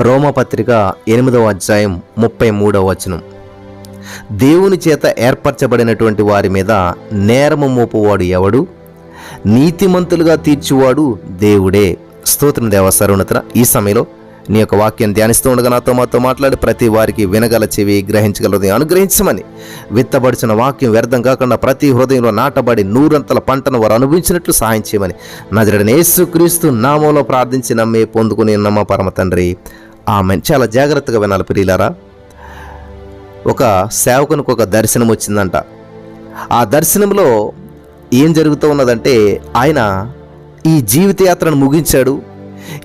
రోమపత్రిక ఎనిమిదవ అధ్యాయం ముప్పై మూడవ వచనం. దేవుని చేత ఏర్పరచబడినటువంటి వారి మీద నేరము మోపువాడు ఎవడు? నీతిమంతులుగా తీర్చువాడు దేవుడే. స్తోత్రం దేవ సర్వోన్నత ఈ సమయంలో నీ యొక్క వాక్యం ధ్యానిస్తూ ఉండగా నాతో మాతో మాట్లాడి ప్రతి వారికి వినగల చెవి గ్రహించగలదు అనుగ్రహించమని విత్తబడిచిన వాక్యం వ్యర్థం కాకుండా ప్రతి హృదయంలో నాటబడి నూరంతల పంటను వారు అనుభవించినట్లు సహాయం చేయమని నజరడని యేసుక్రీస్తు నామంలో ప్రార్థించి నమ్మే పొందుకుని నమ్మ పరమ తండ్రి? ఆమె. చాలా జాగ్రత్తగా వినాలి ప్రియులారా. ఒక సేవకునికి ఒక దర్శనం వచ్చిందంట. ఆ దర్శనంలో ఏం జరుగుతూ ఉన్నదంటే ఆయన ఈ జీవితయాత్రను ముగించాడు.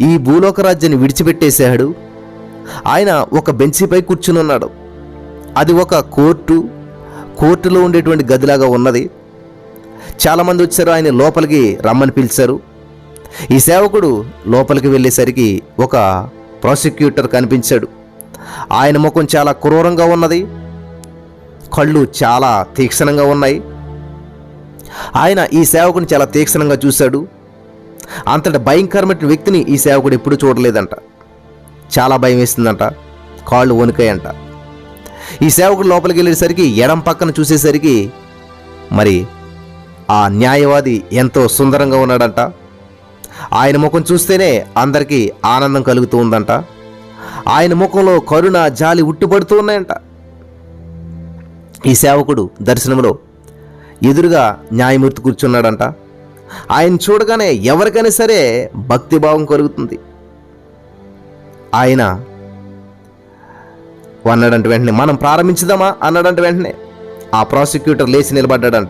ఈ భూలోక రాజ్యాన్ని విడిచిపెట్టేశాడు. ఆయన ఒక బెంచిపై కూర్చుని ఉన్నాడు. అది ఒక కోర్టు కోర్టులో ఉండేటువంటి గదిలాగా ఉన్నది. చాలామంది వచ్చారు ఆయన లోపలికి రమ్మని పిలిచారు. ఈ సేవకుడు లోపలికి వెళ్ళేసరికి ఒక ప్రాసిక్యూటర్ కనిపించాడు. ఆయన ముఖం చాలా క్రూరంగా ఉన్నది. కళ్ళు చాలా తీక్షణంగా ఉన్నాయి. ఆయన ఈ సేవకుని చాలా తీక్షణంగా చూశాడు. అంతటి భయంకరమైన వ్యక్తిని ఈ సేవకుడు ఎప్పుడూ చూడలేదంట. చాలా భయం వేస్తుందంట కాళ్ళు వణికాయంట. ఈ సేవకుడు లోపలికి వెళ్ళేసరికి ఎడం పక్కన చూసేసరికి మరి ఆ న్యాయవాది ఎంతో సుందరంగా ఉన్నాడంట. ఆయన ముఖం చూస్తేనే అందరికీ ఆనందం కలుగుతూ ఉందంట. ఆయన ముఖంలో కరుణ జాలి ఉట్టుపడుతూ ఉన్నాయంట. ఈ సేవకుడు దర్శనంలో ఎదురుగా న్యాయమూర్తి కూర్చున్నాడంట. ఆయన చూడగానే ఎవరికైనా సరే భక్తిభావం కలుగుతుంది. ఆయన అన్నాడంటే వెంటనే మనం ప్రారంభించుదామా? అన్నాడంటే వెంటనే. ఆ ప్రాసిక్యూటర్ లేచి నిలబడ్డాడంట.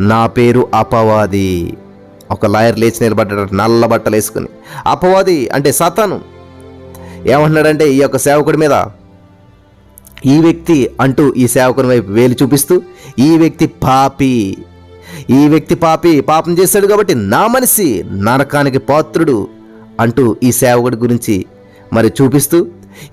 నా పేరు అపవాది. ఒక లాయర్ లేచి నిలబడ్డాడు నల్ల బట్టలు వేసుకుని. అపవాది అంటే సతాను. ఏమంటున్నాడంటే ఈ యొక్క సేవకుడి మీద ఈ వ్యక్తి అంటూ ఈ సేవకుని వైపు వేలు చూపిస్తూ ఈ వ్యక్తి పాపి. ఈ వ్యక్తి పాపి పాపం చేశాడు కాబట్టి నా మనిషి నరకానికి పాత్రుడు అంటూ ఈ సేవకుడి గురించి మరి చూపిస్తూ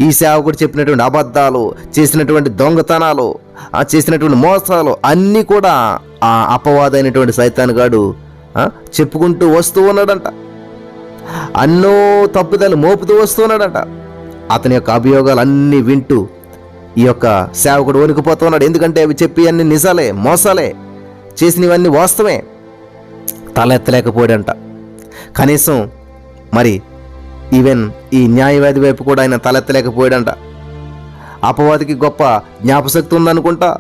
ఈ సేవకుడు చెప్పినటువంటి అబద్ధాలు చేసినటువంటి దొంగతనాలు ఆ చేసినటువంటి మోసాలు అన్నీ కూడా ఆ అపవాదైనటువంటి సైతాన్ గాడు చెప్పుకుంటూ వస్తూ ఉన్నాడంట. అన్నో తప్పుదలు మోపుతూ వస్తూ ఉన్నాడంట. అతని యొక్క అభియోగాలు అన్నీ వింటూ ఈ యొక్క సేవకుడు వణికిపోతున్నాడు. ఎందుకంటే అవి చెప్పి అన్ని నిజాలే మోసాలే చేసినవన్నీ వాస్తవమే. తలెత్తలేకపోయాడంట. కనీసం మరి ఈవెన్ ఈ న్యాయవాది వైపు కూడా ఆయన తలెత్తలేకపోయాడంట. అపవాదికి గొప్ప జ్ఞాపశక్తి ఉందనుకుంటా.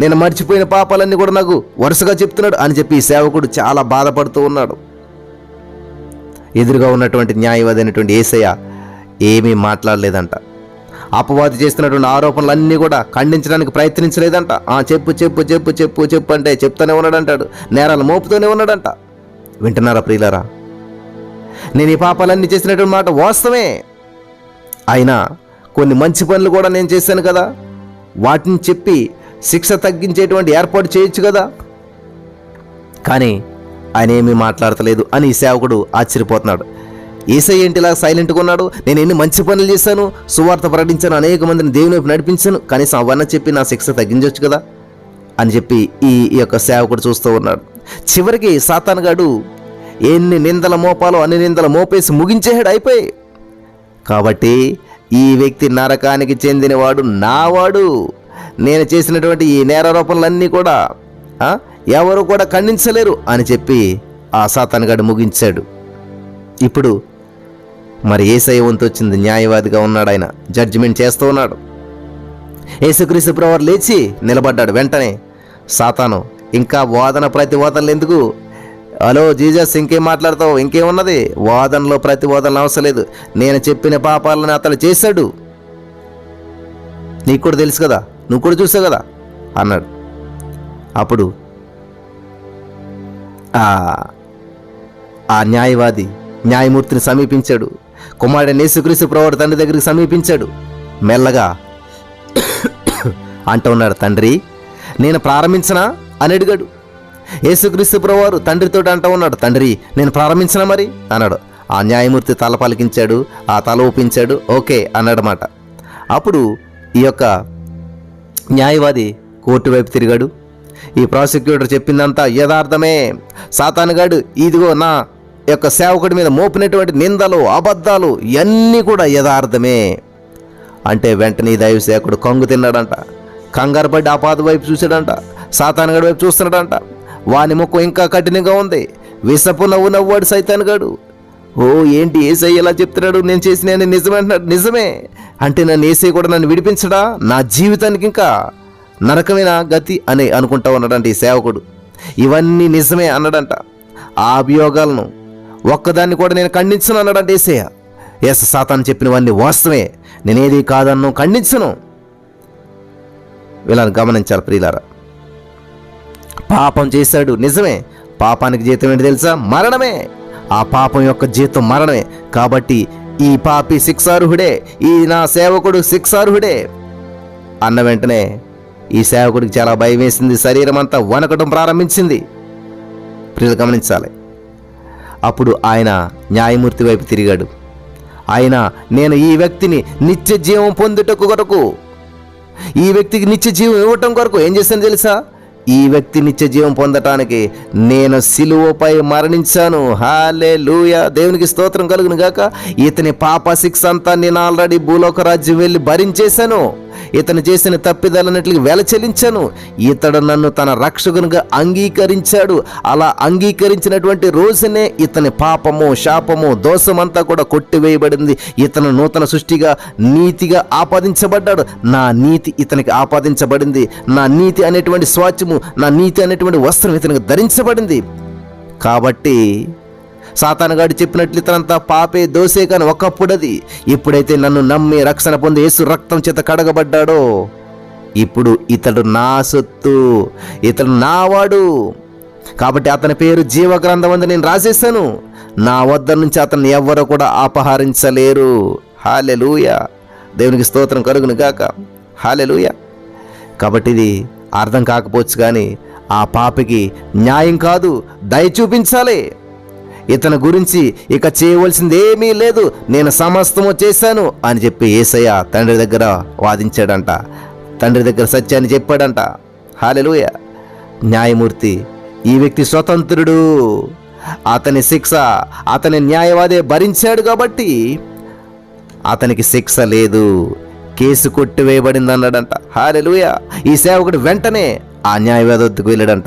నేను మర్చిపోయిన పాపాలన్నీ కూడా నాకు వరుసగా చెప్తున్నాడు అని చెప్పి ఈ సేవకుడు చాలా బాధపడుతూ ఉన్నాడు. ఎదురుగా ఉన్నటువంటి న్యాయవాది అయినటువంటి ఏసయ్య ఏమీ మాట్లాడలేదంట. అపవాది చేస్తున్నటువంటి ఆరోపణలన్నీ కూడా ఖండించడానికి ప్రయత్నించలేదంట. ఆ చెప్పు చెప్పు చెప్పు చెప్పు చెప్పు అంటే చెప్తూనే ఉన్నాడంటాడు. నేరాలు మోపుతూనే ఉన్నాడంట. వింటున్నారా ప్రియులరా? నేను ఈ పాపాలన్నీ చేసినటువంటి మాట వాస్తవమే. అయినా కొన్ని మంచి పనులు కూడా నేను చేశాను కదా. వాటిని చెప్పి శిక్ష తగ్గించేటువంటి ఏర్పాటు చేయొచ్చు కదా? కానీ ఆయన ఏమీ మాట్లాడతలేదు అని ఈ సేవకుడు ఆశ్చర్యపోతున్నాడు. ఏసై ఏంటి ఇలా సైలెంట్గా ఉన్నాడు. నేను ఎన్ని మంచి పనులు చేశాను సువార్త ప్రకటించాను అనేక మందిని దేవుని వైపు నడిపించాను కనీసం అవన్నీ చెప్పి నా శిక్ష తగ్గించవచ్చు కదా? అని చెప్పి ఈ యొక్క సేవకుడు చూస్తూ ఉన్నాడు. చివరికి సాతానుగాడు ఎన్ని నిందల మోపాలో అన్ని నిందల మోపేసి ముగించేహాడు అయిపోయి. కాబట్టి ఈ వ్యక్తి నరకానికి చెందినవాడు నావాడు. నేను చేసినటువంటి ఈ నేరారోపణలన్నీ కూడా ఎవరు కూడా ఖండించలేరు అని చెప్పి ఆ సాతానుగాడు ముగించాడు. ఇప్పుడు మరి ఏసై వంతు వచ్చింది న్యాయవాదిగా ఉన్నాడు ఆయన జడ్జిమెంట్ చేస్తూ ఉన్నాడు. యేసుక్రీస్తు ప్రవర్ లేచి నిలబడ్డాడు వెంటనే. సాతాను ఇంకా వాదన ప్రతివాదనలు ఎందుకు? హలో జీజస్ ఇంకేం మాట్లాడతావు? ఇంకేమున్నది? వాదనలో ప్రతివాదనలు అవసరం లేదు. నేను చెప్పిన పాపాలను అతడు చేశాడు. నీకు కూడా తెలుసు కదా నువ్వు కూడా చూసావు కదా? అన్నాడు. అప్పుడు ఆ న్యాయవాది న్యాయమూర్తిని సమీపించాడు. కుమారుడు యేసుక్రీస్తు ప్రవర్ తండ్రి దగ్గరికి సమీపించాడు. మెల్లగా అంటూ ఉన్నాడు తండ్రి నేను ప్రారంభించనా? అని అడిగాడు. యేసుక్రీస్తు ప్రభువారు తండ్రితో అంటూ ఉన్నాడు తండ్రి నేను ప్రారంభించనా మరి? అన్నాడు. ఆ న్యాయమూర్తి తల పలికించాడు ఆ తల ఊపించాడు ఓకే అన్నాడన్నమాట. అప్పుడు ఈ యొక్క న్యాయవాది కోర్టు వైపు తిరిగాడు. ఈ ప్రాసిక్యూటర్ చెప్పిందంతా యథార్థమే. సాతానుగాడు ఇదిగో నా యొక్క సేవకుడి మీద మోపినటువంటి నిందలు అబద్ధాలు ఇవన్నీ కూడా యథార్థమే. అంటే వెంటనే ఈ దైవ సేవకుడు కంగు తిన్నాడంట. కంగారు పడి ఆపాద వైపు చూశాడంట. సాతానుగాడు వైపు చూస్తున్నాడంట. వాని ముఖం ఇంకా కఠినంగా ఉంది. విసపు నవ్వు నవ్వాడు సైతానుగాడు ఓ ఏంటి ఏసై ఎలా చెప్తున్నాడు? నేను చేసిన నిజమంటున్నాడు నిజమే. అంటే నన్ను ఏసై కూడా నన్ను విడిపించడా? నా జీవితానికి ఇంకా నరకమైన గతి అని అనుకుంటా ఉన్నాడంట ఈ సేవకుడు. ఇవన్నీ నిజమే అన్నాడంట. ఆ అభియోగాలను ఒక్కదాన్ని కూడా నేను ఖండించను అన్నాడంట ఏసయ్య. ఎస్ సాతాను చెప్పినవన్నీ వాస్తవమే. నేనేది కాదన్ను ఖండించను. వీళ్ళని గమనించాలి ప్రియులారా. పాపం చేశాడు నిజమే. పాపానికి జీతం ఏంటి తెలుసా? మరణమే. ఆ పాపం యొక్క జీతం మరణమే. కాబట్టి ఈ పాపి శిక్షార్హుడే ఈ నా సేవకుడు శిక్షార్హుడే. అన్న వెంటనే ఈ సేవకుడికి చాలా భయం వేసింది. శరీరం అంతా వణకడం ప్రారంభించింది. ప్రజలు గమనించాలి. అప్పుడు ఆయన న్యాయమూర్తి వైపు తిరిగాడు. ఆయన నేను ఈ వ్యక్తిని నిత్య జీవం పొందుటకు కొరకు ఈ వ్యక్తికి నిత్య జీవం ఇవ్వటం కొరకు ఏం చేశాను తెలుసా? ఈ వ్యక్తి నిత్య జీవం పొందటానికి నేను సిలువపై మరణించాను. హాలే లూయ దేవునికి స్తోత్రం కలుగును గాక ఇతని పాప శిక్ష అంతా నేను ఆల్రెడీ భూలోక రాజ్యం వెళ్ళి భరించేశాను. ఇతను చేసిన తప్పిదాలన్నిటికి వెల చెల్లించాను. ఇతడు నన్ను తన రక్షకునిగా అంగీకరించాడు. అలా అంగీకరించినటువంటి రోజునే ఇతని పాపము శాపము దోషమంతా కూడా కొట్టివేయబడింది. ఇతను నూతన సృష్టిగా నీతిగా ఆపాదించబడ్డాడు. నా నీతి ఇతనికి ఆపాదించబడింది. నా నీతి అనేటువంటి స్వాచ్యము నా నీతి అనేటువంటి వస్త్రం ఇతనికి ధరించబడింది. కాబట్టి సాతానగాడు చెప్పినట్లు ఇతనంతా పాపే దోసే కాని ఒకప్పుడది. ఇప్పుడైతే నన్ను నమ్మి రక్షణ పొంది యేసు రక్తం చేత కడగబడ్డాడో ఇప్పుడు ఇతడు నా సొత్తు ఇతడు నావాడు. కాబట్టి అతని పేరు జీవ గ్రంథం అందు నేను రాసేస్తాను నా వద్ద నుంచి అతన్ని ఎవ్వరూ కూడా అపహరించలేరు. హాలెలూయ. దేవునికి స్తోత్రం కలుగును గాక. హాలెలూయ. కాబట్టి ఇది అర్థం కాకపోవచ్చు కానీ ఆ పాపకి న్యాయం కాదు దయ చూపించాలి. ఇతని గురించి ఇక చేయవలసింది ఏమీ లేదు నేను సమస్తము చేశాను అని చెప్పి ఏసయ్య తండ్రి దగ్గర వాదించాడంట. తండ్రి దగ్గర సత్యాన్ని చెప్పాడంట. హాలెలుయ. న్యాయమూర్తి ఈ వ్యక్తి స్వతంత్రుడు. అతని శిక్ష అతని న్యాయవాదే భరించాడు కాబట్టి అతనికి శిక్ష లేదు. కేసు కొట్టివేయబడింది అన్నాడంట హారెలుయ ఈ సేవకుడు వెంటనే ఆ న్యాయవాది వద్దకు వెళ్ళాడంట.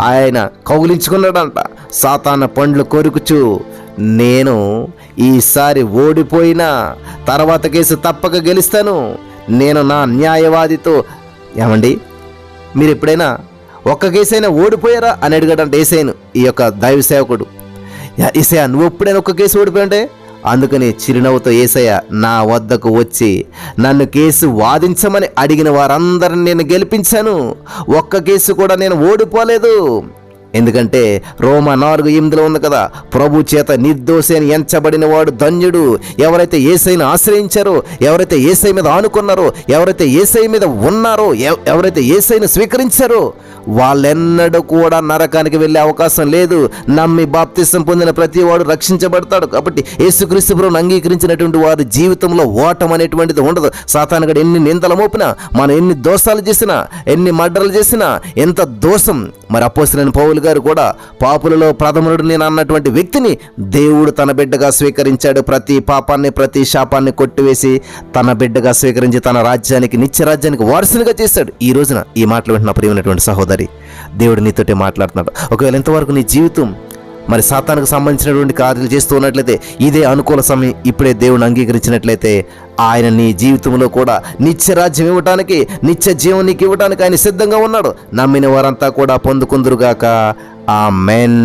ఆయన కౌగిలించుకున్నాడంట. సాతాన పండ్లు కొరుకుచు నేను ఈసారి ఓడిపోయినా తర్వాత కేసు తప్పక గెలుస్తాను. నేను నా న్యాయవాదితో ఏమండి? మీరు ఎప్పుడైనా ఒక్క కేసైనా ఓడిపోయారా అని అడిగాడంట ఏసైను ఈ యొక్క దైవ సేవకుడు. "యా, నువ్వు ఎప్పుడైనా ఒక్క కేసు ఓడిపోయావంటే? అందుకని చిరునవ్వుతో ఏసయ్య నా వద్దకు వచ్చి నన్ను కేసు వాదించమని అడిగిన వారందరిని నేను గెలిపించాను. ఒక్క కేసు కూడా నేను ఓడిపోలేదు. ఎందుకంటే రోమ నాలుగు ఎనిమిదిలో ఉంది కదా ప్రభు చేత నిర్దోషి అని ఎంచబడిన వాడు ధన్యుడు. ఎవరైతే ఏసైని ఆశ్రయించారో ఎవరైతే ఏసై మీద ఆనుకున్నారో ఎవరైతే ఏసై మీద ఉన్నారో ఎవ- ఎవరైతే ఏసైని స్వీకరించారో వాళ్ళెన్నడూ కూడా నరకానికి వెళ్ళే అవకాశం లేదు. నమ్మి బాప్తిసం పొందిన ప్రతి వాడు రక్షించబడతాడు. కాబట్టి యేసుక్రీస్తు అంగీకరించినటువంటి వారి జీవితంలో ఓటం అనేటువంటిది ఉండదు. సాతానగడు ఎన్ని నిందలు మోపినా మనం ఎన్ని దోషాలు చేసినా ఎన్ని మర్డర్లు చేసినా ఎంత దోషం మరి అపోసిన పౌలు గారు కూడా పాపులలో ప్రథముడు నేను అన్నటువంటి వ్యక్తిని దేవుడు తన బిడ్డగా స్వీకరించాడు. ప్రతి పాపాన్ని ప్రతి శాపాన్ని కొట్టివేసి తన బిడ్డగా స్వీకరించి తన రాజ్యానికి నిత్య రాజ్యానికి వారసునిగా చేశాడు. ఈ రోజున ఈ మాటలు వింటున్న ప్రియమైనటువంటి సహోదరి దేవుడు నీతోటే మాట్లాడుతున్నాడు. ఒకవేళ ఇంతవరకు నీ జీవితం మరి సాతానికి సంబంధించినటువంటి కార్యాలు చేస్తూ ఉన్నట్లయితే ఇదే అనుకూల సమయం. ఇప్పుడే దేవుని అంగీకరించినట్లయితే ఆయన నీ జీవితంలో కూడా నిత్య రాజ్యం ఇవ్వటానికి నిత్య జీవం నీకు ఇవ్వటానికి ఆయన సిద్ధంగా ఉన్నాడు. నమ్మిన వారంతా కూడా పొందుకుందురుగాక. ఆ మెన్